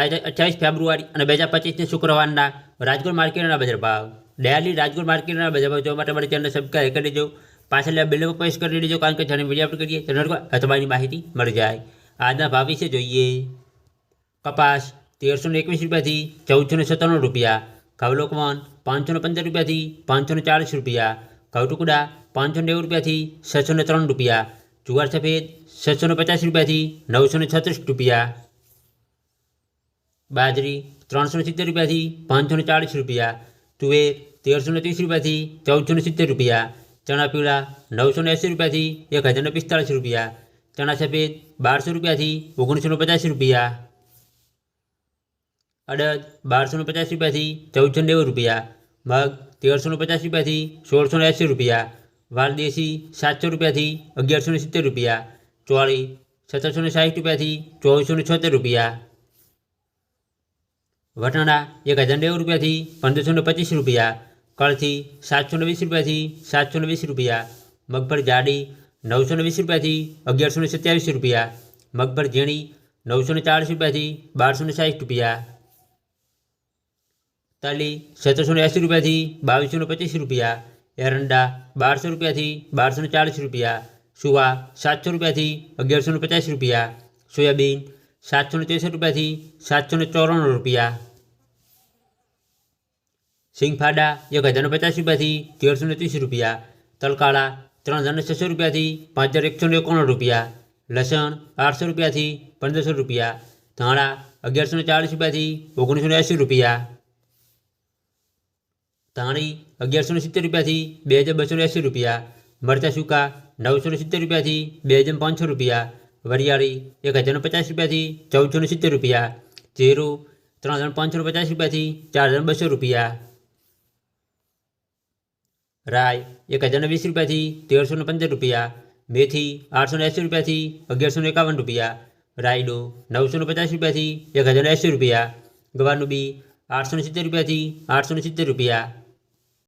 આજે અઠ્યાવીસ ફેબ્રુઆરી અને બે હજાર પચીસની શુક્રવારના રાજકોટ માર્કેટના બજાર ભાવ. ડેલી રાજકોટ માર્કેટના બજાર ભાવ જોવા માટે મારી ચેનલ સબસ્ક્રાઈબ કરી દેજો. પાછળ બેલ પર પ્રેસ કરી દેજો કારણ કે જ્યારે વીડિયો અપલોડ કરીએ. તો તમારી માહિતી મળી જાય. આજના ભાવ વિશે જોઈએ. કપાસ તેરસો ને એકવીસ રૂપિયાથી ચૌદસો ને સત્તાણું રૂપિયા. ઘઉલોકમન પાંચસો ને પંદર રૂપિયાથી પાંચસો ને ચાળીસ રૂપિયા. ઘઉટુકડા પાંચસો નેવું રૂપિયાથી છસો ને ત્રણ રૂપિયા. જુવાર સફેદ છસો ને પચાસ રૂપિયાથી નવસો ને છત્રીસ રૂપિયા. બાજરી ત્રણસો ને સિત્તેર રૂપિયાથી પાંચસો ને ચાળીસ રૂપિયા તુવેર તેરસો ને ત્રીસ રૂપિયાથી ચૌદસો ને સિત્તેર રૂપિયા ચણા પીળા નવસો ને એંસી રૂપિયાથી એક હજાર ને પિસ્તાળીસ રૂપિયા ચણા સફેદ બારસો રૂપિયાથી ઓગણીસો ને પચાસ રૂપિયા અડદ બારસો ને પચાસ રૂપિયાથી ચૌદસો ને નેવું રૂપિયા મગ તેરસો ને પચાસ રૂપિયાથી સોળસો ને એંસી રૂપિયા વાલ દેશી સાતસો રૂપિયાથી અગિયારસો ને સિત્તેર રૂપિયા ચોળી સત્તરસો ને સાઠ રૂપિયાથી ચોવીસો ને છોતેર રૂપિયા વટાણા એક હજાર નેવું રૂપિયાથી પંદરસો ને પચીસ રૂપિયા કળથી સાતસો ને વીસ રૂપિયાથી સાતસો ને વીસ રૂપિયા મગફળી જાડી નવસો ને વીસ રૂપિયાથી અગિયારસો ને સત્યાવીસ રૂપિયા મગફળી ઝીણી નવસો ને ચાળીસ રૂપિયાથી બારસો ને સાઠ રૂપિયા તલી સત્તરસો ને એંસી રૂપિયાથી બાવીસો ને પચીસ રૂપિયા એરંડા બારસો રૂપિયાથી બારસો ને ચાળીસ રૂપિયા સુવા સાતસો રૂપિયાથી અગિયારસો ને પચાસ રૂપિયા સોયાબીન સાતસો ને ત્રેસઠ રૂપિયાથી સાતસો ને ચોરાણું રૂપિયા. સિંગફાડા એક હજારને પચાસ રૂપિયાથી તેરસો ને ત્રીસ રૂપિયા. તલકાળા ત્રણ હજારને છસો રૂપિયાથી પાંચ હજાર એકસો ને એકાણું રૂપિયા. લસણ આઠસો રૂપિયાથી પંદરસો રૂપિયા. ધાણા અગિયારસો ને ચાળીસ રૂપિયાથી ઓગણીસો ને એંસી રૂપિયા. ધાણી અગિયારસો ને સિત્તેર રૂપિયાથી બે હજાર બસો ને એંસી રૂપિયા. મરચાં સૂકા નવસો ને સિત્તેર રૂપિયાથી બે હજાર પાંચસો રૂપિયા. વરિયાળી એક હજાર ને પચાસ રૂપિયાથી ચૌદસો ને સિત્તેર રૂપિયા જીરું ત્રણ હજાર પાંચસો ને પચાસ રૂપિયાથી ચાર હજાર બસો રૂપિયા રાય એક હજાર ને વીસ રૂપિયાથી તેરસો ને પંદર રૂપિયા મેથી આઠસો ને એંસી રૂપિયાથી અગિયારસો ને એકાવન રૂપિયા રાયડો નવસો ને પચાસ રૂપિયાથી એક હજાર ને એંસી રૂપિયા ગવારનું બી આઠસો ને સિત્તેર રૂપિયાથી આઠસો ને સિત્તેર રૂપિયા